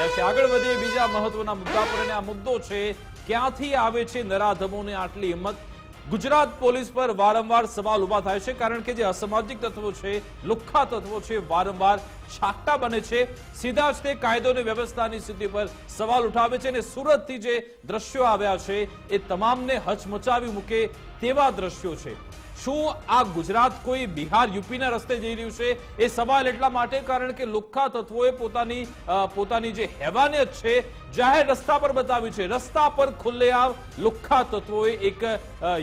ત્યારથી આગળ વધીએ બીજા મહત્વના મુદ્દા પર અને આ મુદ્દો છે, ક્યાંથી આવે છે નરાધમોને આટલી હિંમત? ગુજરાત પોલીસ પર વારંવાર સવાલ ઊભા થાય છે, કારણ કે જે અસામાજિક તત્વો છે, લુખ્ખા તત્વો છે, વારંવાર છાકટા બને છે. સીધા જ તે કાયદો અને વ્યવસ્થાની સ્થિતિ પર સવાલ ઉઠાવે છે અને સુરતથી જે દ્રશ્યો આવ્યા છે, એ તમામને હચમચાવી મૂકે તેવા દ્રશ્યો છે. શું આ ગુજરાત કોઈ બિહાર, યુપીના રસ્તે જઈ રહ્યું છે? એ સવાલ એટલા માટે કારણ કે લુખ્ખા તત્વોએ પોતાની પોતાની જે હેવાનિયત છે, જાહેર રસ્તા પર બતાવી છે. રસ્તા પર ખુલ્લેઆમ લુખ્ખા તત્વોએ એક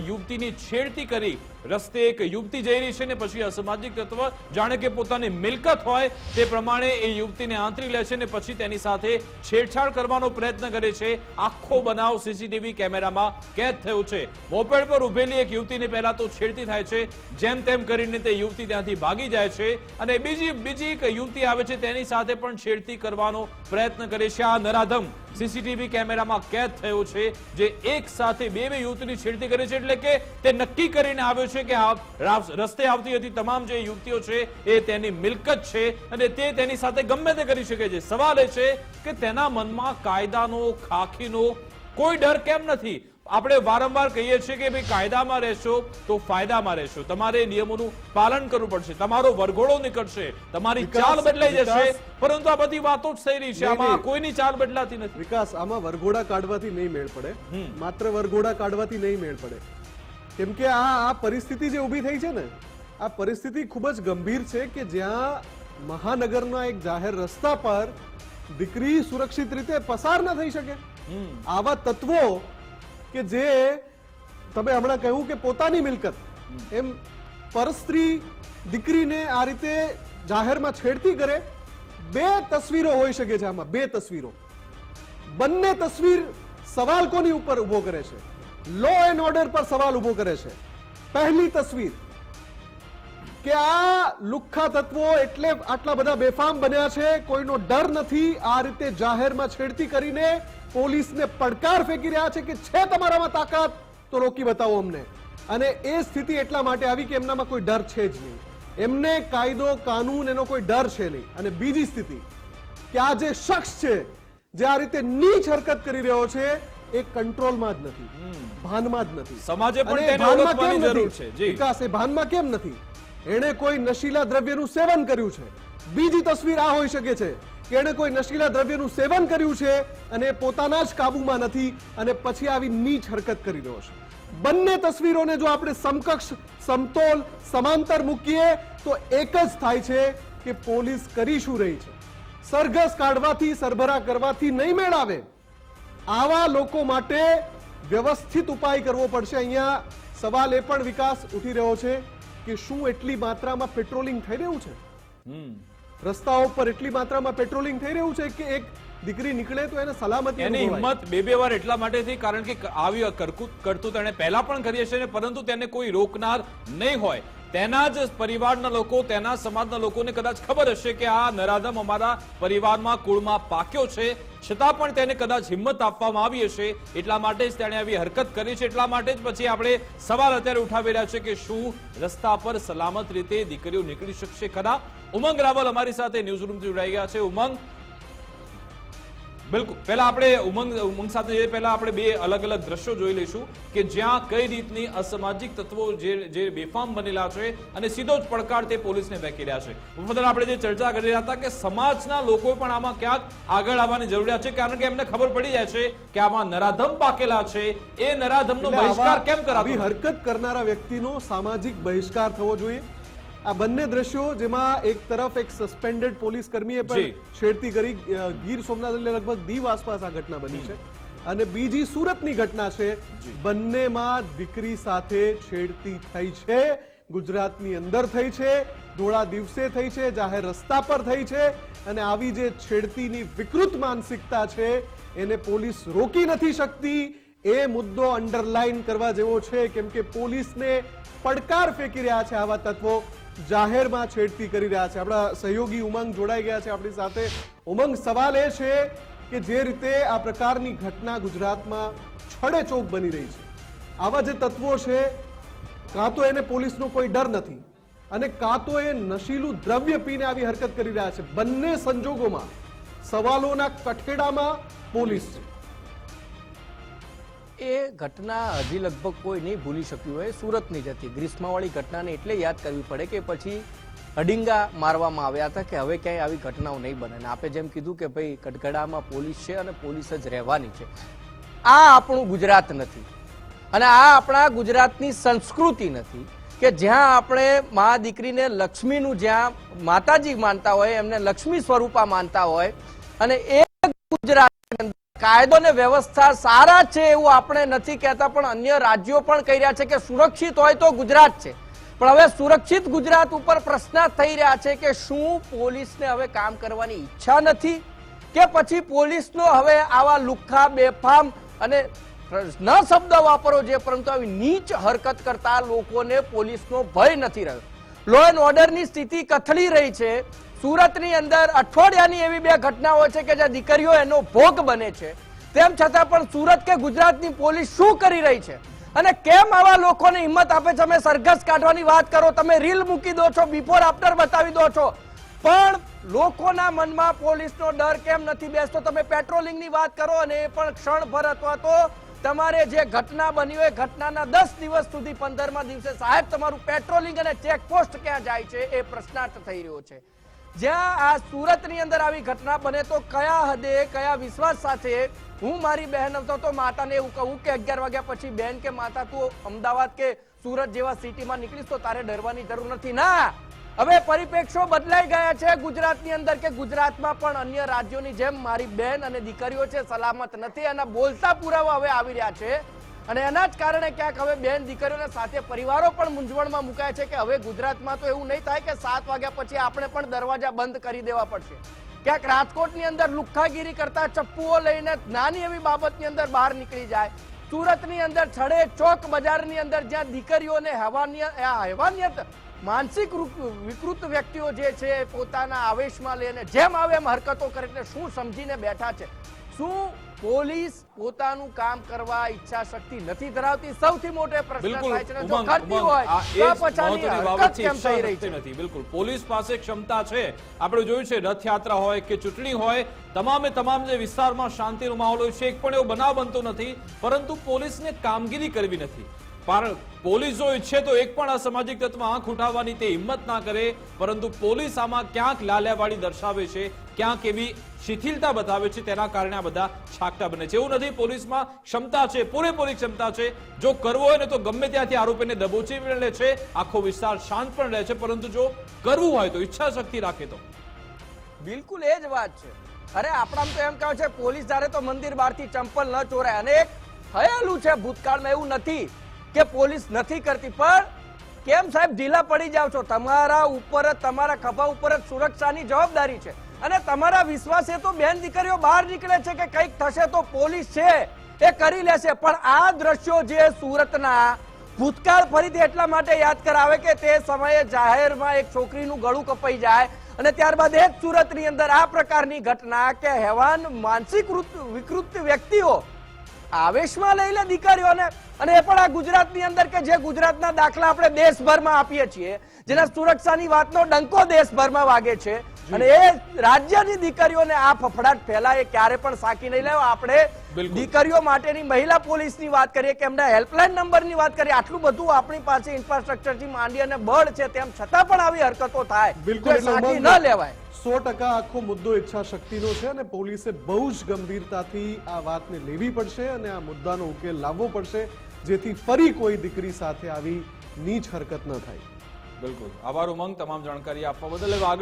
યુવતીની છેડતી કરી રસ્તે એક યુવતી જઈ રહી છે ને પછી અસામાજિક તત્વ જાણે કે પોતાની મિલકત હોય તે પ્રમાણે એ યુવતીને આંતરી લે છે ને પછી તેની સાથે છેડછાડ કરવાનો પ્રયત્ન કરે છે. આખો બનાવ સીસીટીવી કેમેરામાં કેદ થયો છે. મોપેડ પર ઉભેલી એક યુવતીને પહેલા તો છેડતી થાય છે. જેમ તેમ કરીને તે યુવતી ત્યાંથી ભાગી જાય છે અને બીજી બીજી એક યુવતી આવે છે તેની સાથે પણ છેડતી કરવાનો પ્રયત્ન કરે છે. આ નરાધમ સીસીટીવી કેમેરામાં કેદ થયો છે, જે એક સાથે બે બે યુવતીની છેડતી કરે છે, એટલે કે તે નક્કી કરીને આવ્યો છે કે રસ્તે આવતી હતી તમામ જે યુવતીઓ છે, એ તેની મિલકત છે અને તે તેની સાથે ગમે તે કરી શકે છે. સવાલ એ છે કે તેના મનમાં કાયદાનો, ખાખીનો કોઈ ડર કેમ નથી? આપણે વારંવાર કહીએ છીએ કે ભાઈ કાયદામાં રહેશો તો ફાયદામાં રહેશો. તમારે નિયમોનું પાલન કરવું પડશે. તમારો વરઘોડો નીકળશે. તમારી ચાલ બદલાઈ જશે. પરંતુ આ બધી વાતો જ થઈ રહી છે. આમાં કોઈની ચાલ બદલાતી નથી. વિકાસ આમાં વરઘોડા કાઢવાથી નહીં મેળ પડે. માત્ર વરઘોડા કાઢવાથી નહીં મેળ પડે. કેમ કે આ આ પરિસ્થિતિ જે ઊભી થઈ છે ને આ પરિસ્થિતિ ખૂબ જ ગંભીર છે કે જ્યાં મહાનગરના એક જાહેર રસ્તા પર દીકરી સુરક્ષિત રીતે પસાર ન થઈ શકે. આવા તત્વો કે જે તમે હમણાં કહ્યું કે પોતાની મિલકત, એમ પરસ્ત્રી દીકરીને આ રીતે જાહેરમાં છેડતી કરે, બે તસવીરો હોઈ શકે છે આમાં, બે તસવીરો. બંને તસવીર સવાલ કોની ઉપર ઊભો કરે છે? લો એન્ડ ઓર્ડર પર સવાલ ઊભો કરે છે. પહેલી તસવીર કે આ લુખ્ખા તત્વો એટલે આટલા બધા બેફામ બન્યા છે કોઈનો ડર નથી આ રીતે જાહેરમાં છેડતી કરીને પોલીસને પડકાર ફેંકી રહ્યા છે કે છે તમારામાં તાકાત તો રોકી બતાવો અમને અને એ સ્થિતિ એટલા માટે આવી કે એમનામાં કોઈ ડર છે જ નહીં એમને કાયદો કાનૂન એનો કોઈ ડર છે નહીં અને બીજી સ્થિતિ કે આ જે શખ્સ છે જે આ રીતે નીચ હરકત કરી રહ્યો છે એ કંટ્રોલમાં જ નથી ભાનમાં જ નથી સમાજે પણ તેને ઓળખવાની જરૂર નથી? છે. જી. વિકાસ એ ભાનમાં કેમ નથી એણે કોઈ નશીલા દ્રવ્યનું સેવન કર્યું છે. બીજી તસવીર આ હોઈ શકે છે કે એણે કોઈ નશીલા દ્રવ્યનું સેવન કર્યું છે અને પોતાના જ કાબુમાં નથી અને પછી આવી નીચ હરકત કરી રહ્યો છે. બંને તસવીરોને જો આપણે સમકક્ષ, સમતોલ, સમાંતર મૂકીએ, તો એક જ થાય છે કે પોલીસ કરી શું રહી છે. સરઘસ કાઢવાથી, સરભરા કરવાથી નહીં મેળાવે આવા લોકો માટે વ્યવસ્થિત ઉપાય કરવો પડશે. અહીંયા સવાલ એ પણ વિકાસ ઉઠી રહ્યો છે. કે શું એટલી માત્રામાં પેટ્રોલિંગ થઈ રહ્યું છે? રસ્તાઓ પર એટલી માત્રામાં પેટ્રોલિંગ થઈ રહ્યું છે કે એક દીકરી નીકળે તો એને સલામતી એની હિંમત બે બે વાર એટલા માટે થઈ કારણ કે આવી કરતું તેણે પહેલા પણ કરી હશે ને પરંતુ તેને કોઈ રોકનાર નહીં હોય. તેના જ પરિવારના લોકો તેના સમાજના લોકોને કદાચ ખબર હશે કે આ નરાધમ અમારા પરિવારમાં કુળમાં પાક્યો છે. છતાં પણ તેને કદાચ હિંમત આપવામાં આવી હશે. એટલા માટે જ તેણે આવી હરકત કરી છે. એટલા માટે જ પછી આપણે સવાલ અત્યારે ઉઠાવી રહ્યા છે કે શું રસ્તા પર સલામત રીતે દીકરીઓ નીકળી શકશે ખરા? ઉમંગ રાવલ અમારી સાથે ન્યૂઝ રૂમથી જોડાઈ ગયા છે. ઉમંગ બિલકુલ. પહેલા આપણે ઉમંગ ઉમંગ સાથે જઈએ. પહેલા આપણે બે અલગ અલગ દ્રશ્યો જોઈ લઈશું કે જ્યાં કઈ રીતની અસામાજિક તત્વો જે જે બેફામ બનેલા છે અને સીધો જ પડકાર તે પોલીસને ફેંકી રહ્યા છે. મુફદ્દલ આપણે જે ચર્ચા કરી રહ્યા હતા કે સમાજના લોકો પણ આમાં ક્યાંક આગળ આવવાની જરૂરિયાત છે કારણ કે એમને ખબર પડી જાય છે કે આમાં નરાધમ પાકેલા છે. એ નરાધમનો બહિષ્કાર કેમ કરાવી હરકત કરનારા વ્યક્તિનો સામાજિક બહિષ્કાર થવો જોઈએ. આ બંને દ્રશ્યો જેમાં એક તરફ એક સસ્પેન્ડેડ પોલીસ કર્મીએ પણ છેડતી કરી ગીર સોમનાથ એટલે લગભગ દીવ આસપાસ આ ઘટના બની છે. અને બીજી સુરતની ઘટના છે. બંનેમાં દીકરી સાથે છેડતી થઈ છે. ગુજરાતની અંદર થઈ છે. ધોળા દિવસે થઈ છે. જાહેર રસ્તા પર થઈ છે. અને આવી જે છેડતીની વિકૃત માનસિકતા છે એને પોલીસ રોકી નથી શકતી. એ મુદ્દો અંડરલાઈન કરવા જેવો છે, કેમ કે પોલીસને પડકાર ફેંકી રહ્યા છે આવા તત્વો જાહેરમાં છેડતી કરી રહ્યા છે. આપણા સહયોગી ઉમંગ જોડાઈ ગયા છે આપણી સાથે. ઉમંગ, સવાલ એ છે કે જે રીતે આ પ્રકારની ઘટના ગુજરાતમાં છડે ચોક બની રહી છે. આવા જે તત્વો છે, કાં તો એને પોલીસનો કોઈ ડર નથી અને કાં તો એ નશીલું દ્રવ્ય પીને આવી હરકત કરી રહ્યા છે. બંને સંજોગોમાં સવાલોના કઠેડામાં પોલીસ છે. એ ઘટના હજી લગભગ કોઈ નહીં ભૂલી શક્યું હોય. સુરતની જ હતી. ગ્રીષ્માવાળી ઘટનાને એટલે યાદ કરવી પડે કે પછી અડિંગા મારવામાં આવ્યા હતા કે હવે ક્યાંય આવી ઘટનાઓ નહીં બને. અને જેમ કીધું કે ભાઈ કટકડામાં પોલીસ છે અને પોલીસ જ રહેવાની છે. આ આપણું ગુજરાત નથી. અને આ આપણા ગુજરાતની સંસ્કૃતિ નથી કે જ્યાં આપણે મા દીકરીને લક્ષ્મીનું જ્યાં માતાજી માનતા હોય, એમને લક્ષ્મી સ્વરૂપા માનતા હોય અને એ ગુજરાત કાયદો ને વ્યવસ્થા સારા છે એવું આપણે નથી કહેતા, પણ અન્ય રાજ્યો પણ કહી રહ્યા છે કે સુરક્ષિત હોય તો ગુજરાત છે. પણ હવે સુરક્ષિત ગુજરાત ઉપર પ્રશ્ન થઈ રહ્યા છે કે શું પોલીસને હવે કામ કરવાની ઈચ્છા નથી કે પછી પોલીસનો હવે આવા લુખ્ખા, બેફામ અને ન શબ્દ વાપરો છે પરંતુ આવી નીચ હરકત કરતા લોકોને પોલીસનો ભય નથી રહ્યો. લો એન્ડ ઓર્ડરની સ્થિતિ કથળી રહી છે. સુરતની અંદર અઠવાડિયાની એવી બે ઘટનાઓ છે કે જ્યાં દીકરીઓ એનો ભોગ બને છે. તેમ છતાં પણ સુરત કે ગુજરાતની પોલીસ શું કરી રહી છે? અને કેમ આવા લોકોને હિંમત આપે છે? સરઘસ કાઢવાની વાત કરો, તમે રીલ મૂકી દો છો બિફોર આફ્ટર બતાવી દો છો. પણ લોકોના મનમાં પોલીસનો ડર કેમ નથી બેસતો? તમે પેટ્રોલિંગની વાત કરો અને એ પણ ક્ષણભર અથવા તો તમારે જે ઘટના બની હોય, ઘટનાના દસ દિવસ સુધી પંદરમા દિવસે સાહેબ, તમારું પેટ્રોલિંગ અને ચેકપોસ્ટ ક્યાં જાય છે એ પ્રશ્નાર્થ થઈ રહ્યો છે. જ્યાં આ સુરતની અંદર આવી ઘટના બને તો કયા હદે, કયા વિશ્વાસ સાથે? હું મારી બહેન હતો તો માતાને એવું કહું કે અગિયાર વાગ્યા પછી બેન કે માતા, તું અમદાવાદ કે સુરત જેવા સિટીમાં નીકળીશ તો તારે ડરવાની જરૂર નથી. ના! હવે પરિપ્રેક્ષો બદલાઈ ગયા છે ગુજરાતની અંદર કે ગુજરાતમાં પણ અન્ય રાજ્યોની જેમ મારી બેન અને દીકરીઓ છે સલામત નથી એના બોલતા પુરાવા હવે આવી રહ્યા છે. અને એના જ કારણે ક્યાંક હવે બેન દીકરીઓને સાથે પરિવારો પણ મૂંઝવણમાં મુકાય છે કે હવે ગુજરાતમાં તો એવું નહીં થાય કે સાત વાગ્યા પછી આપણે પણ દરવાજા બંધ કરી દેવા પડશે. ક્યાંક રાજકોટની અંદર લુખ્ખાગીરી કરતા ચપ્પુઓ લઈને નાની એવી બાબતની અંદર બહાર નીકળી જાય. સુરતની અંદર છડે ચોક બજારની અંદર જ્યાં દીકરીઓને હેવાનિયત આ હેવાનિયત માનસિક વિકૃત વ્યક્તિઓ જે છે પોતાના આવેશમાં લઈને જેમ આવે એમ હરકતો કરે એટલે શું સમજીને બેઠા છે? શું પોલીસ પોતાનું કામ કરવા ઈચ્છા શક્તિ નથી ધરાવતી. સૌથી મોટો પ્રશ્ન બિલકુલ. થાય છે જો કરતી હોય તો જ હરકત કેમ થઈ રહી છે? નથી. બિલકુલ. પોલીસ પાસે ક્ષમતા છે. આપણે જોયું છે રથયાત્રા હોય કે ચૂંટણી હોય તમામે તમામ જે વિસ્તારમાં શાંતિનો માહોલ હોય છે એક પણ એવો બનાવ બનતો નથી પરંતુ પોલીસને કામગીરી કરવી નથી. પણ પોલીસ જો ઈચ્છે તો એક પણ અસામાજિક તત્વ આંખ ઉઠાવવાની તે હિંમત ના કરે, પરંતુ પોલીસ આમાં ક્યાંક લાલ્યાવાળી દર્શાવે છે, ક્યાંક એવી શિથિલતા બતાવે છે, તેના કારણે આ બધા છાકટા બને છે. એવું નથી, પોલીસમાં ક્ષમતા છે, પૂરેપૂરી ક્ષમતા છે. જો કરવો હોય ને તો ગમે ત્યાંથી આરોપીને દબોચી પણ લે છે, આખો વિસ્તાર શાંત પણ રહે છે, પરંતુ જો કરવું હોય તો ઈચ્છા શક્તિ રાખે તો. બિલકુલ એ જ વાત છે. અરે આપણા તો એમ કહે છે, પોલીસ ધારે તો મંદિર બહારથી ચંપલ ન ચોરાય. અને એક થયેલું છે ભૂતકાળમાં, એવું નથી. કે પોલીસ નથી કરતી. પણ કેમ સાહેબ ઢીલા પડી જાવ છો? તમારા ઉપર જ, તમારા ખભા ઉપર જ સુરક્ષાની જવાબદારી છે. અને તમારા વિશ્વાસે તો બેન દીકરીઓ બહાર નીકળે છે કે કંઈક થશે તો પોલીસ છે, એ કરી લેશે. પણ આ દ્રશ્યો જે સુરતના ભૂતકાળ ફરીથી એટલા માટે યાદ કરાવે કે તે સમયે જાહેરમાં એક છોકરીનું ગળું કપાઈ જાય અને ત્યારબાદ એક સુરતની અંદર આ પ્રકારની ઘટના કે હેવાન માનસિક વિકૃત વ્યક્તિઓ આવેશમાં લઈ લે દીકરીઓને. અને એ પણ આ ગુજરાતની અંદર કે જે ગુજરાતના દાખલા આપણે દેશભરમાં આપીએ છીએ, જેના સુરક્ષાની વાતનો ડંકો દેશભરમાં વાગે છે અને એ રાજ્યની દીકરીઓને આ ફફડાટ ફેલાય એ ક્યારે પણ સાકી નહીં લેવા આપણે દીકરીઓ માટેની મહિલા પોલીસની વાત કરીએ કે એમના હેલ્પલાઇન નંબરની વાત કરીએ આટલું બધું આપણી પાસે ઇન્ફ્રાસ્ટ્રક્ચરથી માંડી અને બળ છે તેમ છતાં પણ આવી હરકતો થાય. બિલકુલ સાકી ન લેવાય. સો ટકા આખો મુદ્દો ઈચ્છા શક્તિનો છે અને પોલીસે બહુ જ ગંભીરતાથી આ વાતને લેવી પડશે અને આ મુદ્દાનો ઉકેલ લાવવો પડશે જેથી ફરી કોઈ દીકરી સાથે આવી નીચ હરકત ન થાય. બિલકુલ. આભાર ઉમંગ. તમામ જાણકારી આપવા બદલ